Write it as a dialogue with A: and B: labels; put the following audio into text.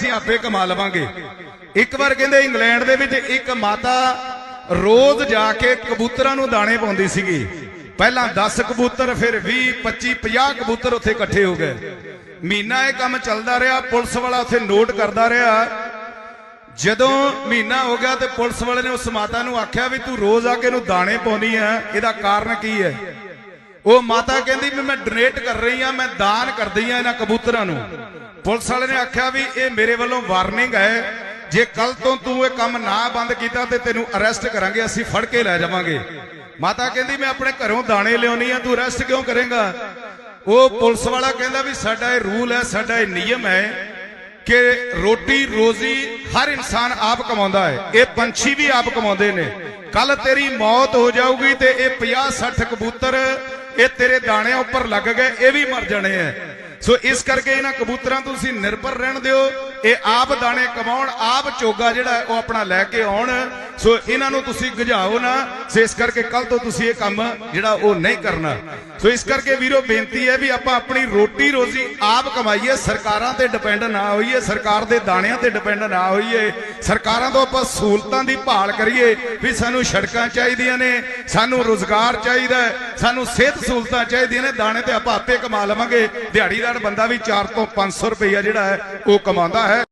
A: ਅਸੀਂ ਆਪੇ ਕਮਾ ਲਵਾਂਗੇ। ਇੱਕ ਵਾਰ ਕਹਿੰਦੇ ਇੰਗਲੈਂਡ ਦੇ ਵਿੱਚ ਇੱਕ ਮਾਤਾ ਰੋਜ਼ ਜਾ ਕੇ ਕਬੂਤਰਾਂ ਨੂੰ ਦਾਣੇ ਪਾਉਂਦੀ ਸੀਗੀ। ਪਹਿਲਾਂ 10 ਕਬੂਤਰ, ਫਿਰ 20 25 50 ਕਬੂਤਰ ਉੱਥੇ ਇਕੱਠੇ ਹੋ ਗਏ। ਮਹੀਨਾ ਇਹ ਕੰਮ ਚੱਲਦਾ ਰਿਹਾ, ਪੁਲਿਸ ਵਾਲਾ ਉੱਥੇ ਨੋਟ ਕਰਦਾ ਰਿਹਾ। ਜਦੋਂ ਮਹੀਨਾ ਹੋ ਗਿਆ ਤੇ ਪੁਲਿਸ ਵਾਲੇ ਨੇ ਉਸ ਮਾਤਾ ਨੂੰ ਆਖਿਆ ਵੀ ਤੂੰ ਰੋਜ਼ ਆ ਕੇ ਇਹਨੂੰ ਦਾਣੇ ਪਾਉਣੀ ਆ ਇਹਦਾ ਕਾਰਨ ਕੀ ਹੈ ਉਹ ਮਾਤਾ ਕਹਿੰਦੀ ਵੀ ਮੈਂ ਡੋਨੇਟ ਕਰ ਰਹੀ ਆ ਮੈਂ ਦਾਨ ਕਰਦੀ ਆ ਇਹਨਾਂ ਕਬੂਤਰਾਂ ਨੂੰ। ਪੁਲਿਸ ਵਾਲੇ ਨੇ ਆਖਿਆ ਵੀ ਇਹ ਮੇਰੇ ਵੱਲੋਂ ਵਾਰਨਿੰਗ ਹੈ, ਜੇ ਕੱਲ ਤੋਂ ਤੂੰ ਇਹ ਕੰਮ ਨਾ ਬੰਦ ਕੀਤਾ ਤੇ ਤੈਨੂੰ ਅਰੈਸਟ ਕਰਾਂਗੇ, ਅਸੀਂ ਫੜ ਕੇ ਲੈ ਜਾਵਾਂਗੇ। ਮਾਤਾ ਕਹਿੰਦੀ, ਮੈਂ ਆਪਣੇ ਘਰੋਂ ਦਾਣੇ ਲਿਆਉਣੀ ਆ, ਤੂੰ ਅਰੈਸਟ ਕਿਉਂ ਕਰੇਗਾ? ਉਹ ਪੁਲਿਸ ਵਾਲਾ ਕਹਿੰਦਾ ਵੀ ਸਾਡਾ ਇਹ ਰੂਲ ਹੈ, ਸਾਡਾ ਇਹ ਨਿਯਮ ਹੈ ਕਿ ਰੋਟੀ ਰੋਜ਼ੀ ਹਰ ਇਨਸਾਨ ਆਪ ਕਮਾਉਂਦਾ ਹੈ, ਇਹ ਪੰਛੀ ਵੀ ਆਪ ਕਮਾਉਂਦੇ ਨੇ। ਕੱਲ ਤੇਰੀ ਮੌਤ ਹੋ ਜਾਊਗੀ ਤੇ ਇਹ 50 60 ਕਬੂਤਰ ਇਹ ਤੇਰੇ ਦਾਣਿਆਂ ਉੱਪਰ ਲੱਗ ਗਏ, ਇਹ ਵੀ ਮਰ ਜਾਣੇ ਐ। ਸੋ ਇਸ ਕਰਕੇ ਇਹਨਾਂ ਕਬੂਤਰਾਂ ਤੋਂ ਤੁਸੀਂ ਨਿਰਭਰ ਰਹਿਣ ਦਿਓ। ਇਹ ਆਪ ਦਾਣੇ ਕਮਾਉਣ, ਆਪ ਚੋਗਾ ਜਿਹੜਾ ਉਹ ਆਪਣਾ ਲੈ ਕੇ ਆਉਣ। ਸੋ ਇਹਨਾਂ ਨੂੰ ਤੁਸੀਂ ਗਝਾਓ ਨਾ। ਸੋ ਇਸ ਕਰਕੇ ਕੱਲ ਤੋਂ ਤੁਸੀਂ ਇਹ ਕੰਮ ਜਿਹੜਾ ਉਹ ਨਹੀਂ ਕਰਨਾ। ਸੋ ਇਸ ਕਰਕੇ ਵੀਰੋ ਬੇਨਤੀ ਹੈ ਵੀ ਆਪਾਂ ਆਪਣੀ ਰੋਟੀ ਰੋਜ਼ੀ ਆਪ ਕਮਾਈਏ। ਸਰਕਾਰਾਂ ਤੇ ਡਿਪੈਂਡ ਨਾ ਹੋਈਏ। ਸਰਕਾਰ ਦੇ ਦਾਣਿਆਂ ਤੇ ਡਿਪੈਂਡ ਨਾ ਹੋਈਏ। ਸਰਕਾਰਾਂ ਤੋਂ ਆਪਾਂ ਸਹੂਲਤਾਂ ਦੀ ਭਾਲ ਕਰੀਏ ਵੀ ਸਾਨੂੰ ਸੜਕਾਂ ਚਾਹੀਦੀਆਂ ਨੇ, ਸਾਨੂੰ ਰੋਜ਼ਗਾਰ ਚਾਹੀਦਾ ਸਾਨੂੰ ਸਿਹਤ ਸਹੂਲਤਾਂ ਚਾਹੀਦੀਆਂ ਨੇ। ਦਾਣੇ ਤੇ ਆਪਾਂ ਆਪੇ ਕਮਾ ਲਵਾਂਗੇ। ਦਿਹਾੜੀਦਾਰ ਬੰਦਾ ਵੀ 4 ਤੋਂ 500 ਰੁਪਈਆ ਜਿਹੜਾ ਹੈ, ਉਹ ਕਮਾਉਂਦਾ ਹੈ।